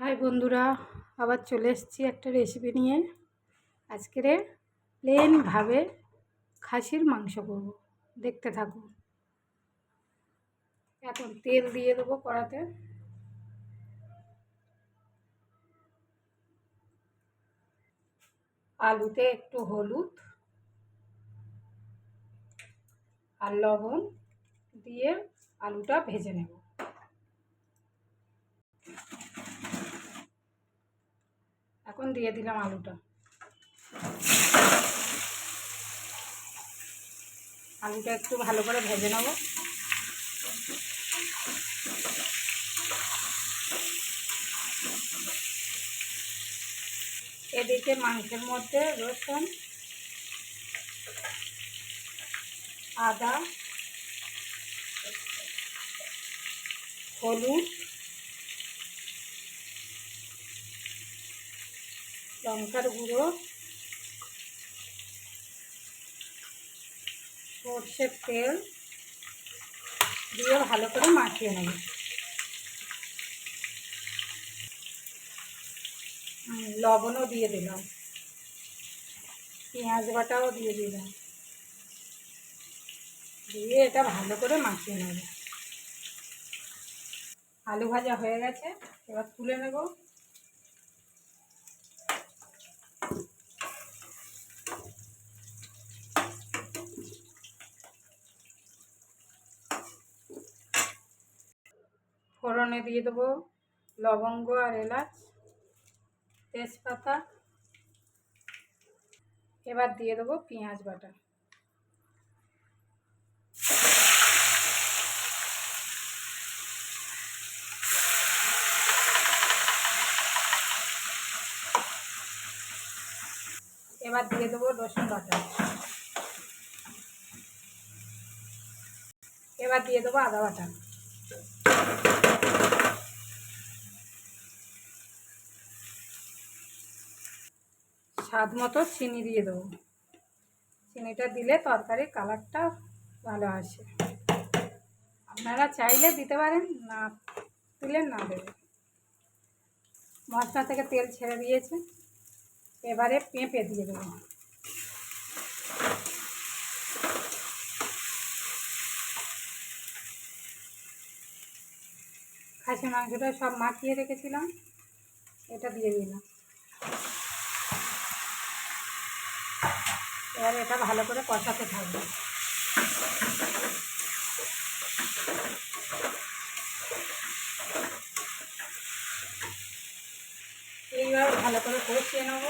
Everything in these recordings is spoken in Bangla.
হাই বন্ধুরা, আবার চলে এসেছি একটা রেসিপি নিয়ে। আজকের প্লেনভাবে খাসির মাংস করব। দেখতে থাকুন এখন তেল দিয়ে দেবো কড়াতে। আলুতে একটু হলুদ আর লবণ দিয়ে আলুটা ভেজে নেব এখন দিয়ে দিলাম আলুটা। আলুটা একটু ভালো করে ভেজে নেব। এদিকে মাংসের মধ্যে রসুন, আদা, হলুদ লঙ্কার গুঁড়ো, সর্ষের তেল দিয়ে ভালো করে মাখিয়ে নেব। লবণও দিয়ে দিলাম। পেঁয়াজ বাটাও দিয়ে দিলাম। দিয়ে এটা ভালো করে মাখিয়ে নেব। আলু ভাজা হয়ে গেছে, এবার তুলে নেব। ফোড়নে দিয়ে দেবো লবঙ্গ আর এলাচ, তেজপাতা। এবার দিয়ে দেবো পেঁয়াজ বাটা। এবার দিয়ে দেবো রসুন বাটা। এবার দিয়ে দেবো আদা বাটা। স্বাদ মতো চিনি দিয়ে দেবো। চিনিটা দিলে তরকারির কালারটা ভালো আসে। আপনারা চাইলে দিতে পারেন, না দিলেন না দেবেন। মশলা থেকে তেল ছেড়ে দিয়েছে। এবারে পেঁপে দিয়ে দেবো। খাসি মাংসটা সব মাখিয়ে রেখেছিলাম, এটা দিয়ে দিলাম। এবার এটা ভালো করে কষাতে থাকবে। এইভাবে ভালো করে কষিয়ে নেব।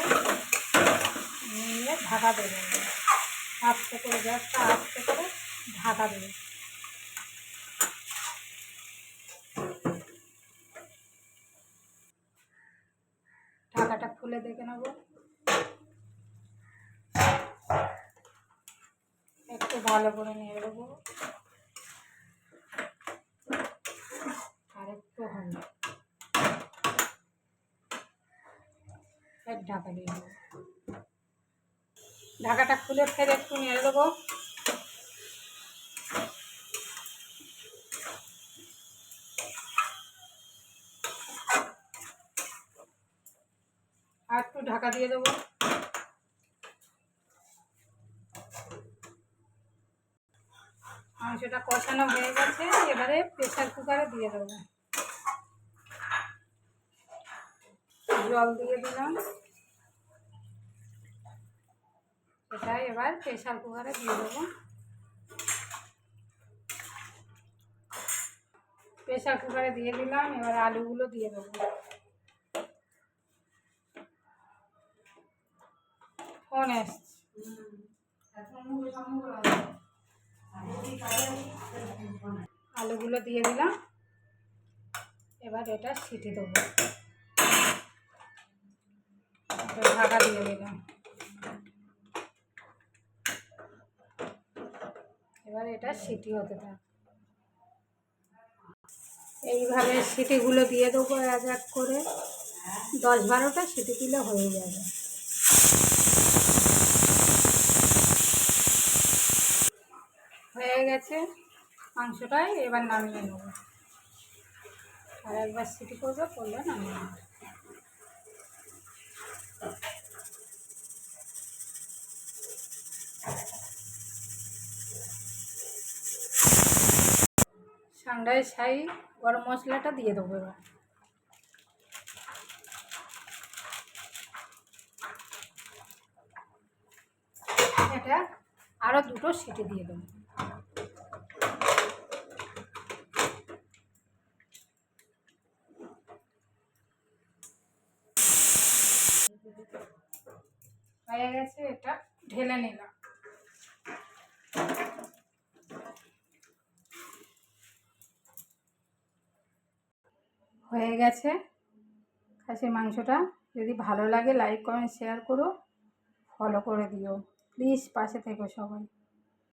নিয়ে ঢাকা দেবে। আস্তে করে গ্যাসটা আস্তে করে ঢাকা দেবে। ঢাকাটা খুলে দেখে নেব একটু ভালো করে নিয়ে দেবো আর একটু হবে ঢাকা দিয়ে দেবো। ঢাকাটা খুলে ফের একটু নেড়ে দেবো। আর একটু ঢাকা দিয়ে দেবো। মাংসটা কষানো হয়ে গেছে, এবারে প্রেশার কুকারে দিয়ে দেবো। জল দিয়ে দিলাম। এটা এবার প্রেশার কুকারে দিয়ে দেবো। প্রেশার কুকারে দিয়ে দিলাম, এবার আলুগুলো দিয়ে দেবো। ফোন এসছে। আলুগুলো দিয়ে দিলাম। এবার এটা সিটি দেবো। ঢাকা দিয়ে দিলাম। এবার এটা সিটি হতে থাক। এইভাবে সিটিগুলো দিয়ে দেবো এক এক করে। দশ বারোটা সিটি দিলে হয়ে যাবে। গেছে মাংসটাই এবার নামিয়ে নেব। আর একবার সিটি করব, করলে নামিয়ে নেব। ঠান্ডায় সাই গরম মশলাটা দিয়ে দেবো এবার। এটা আরও দুটো সিটি দিয়ে দেবো। হয়ে গেছে, এটা ঢেলে নিলাম। হয়ে গেছে। খাসির মাংসটা যদি ভালো লাগে লাইক কমেন্ট শেয়ার করো। ফলো করে দিও। প্লিজ পাশে থেকো সবাই।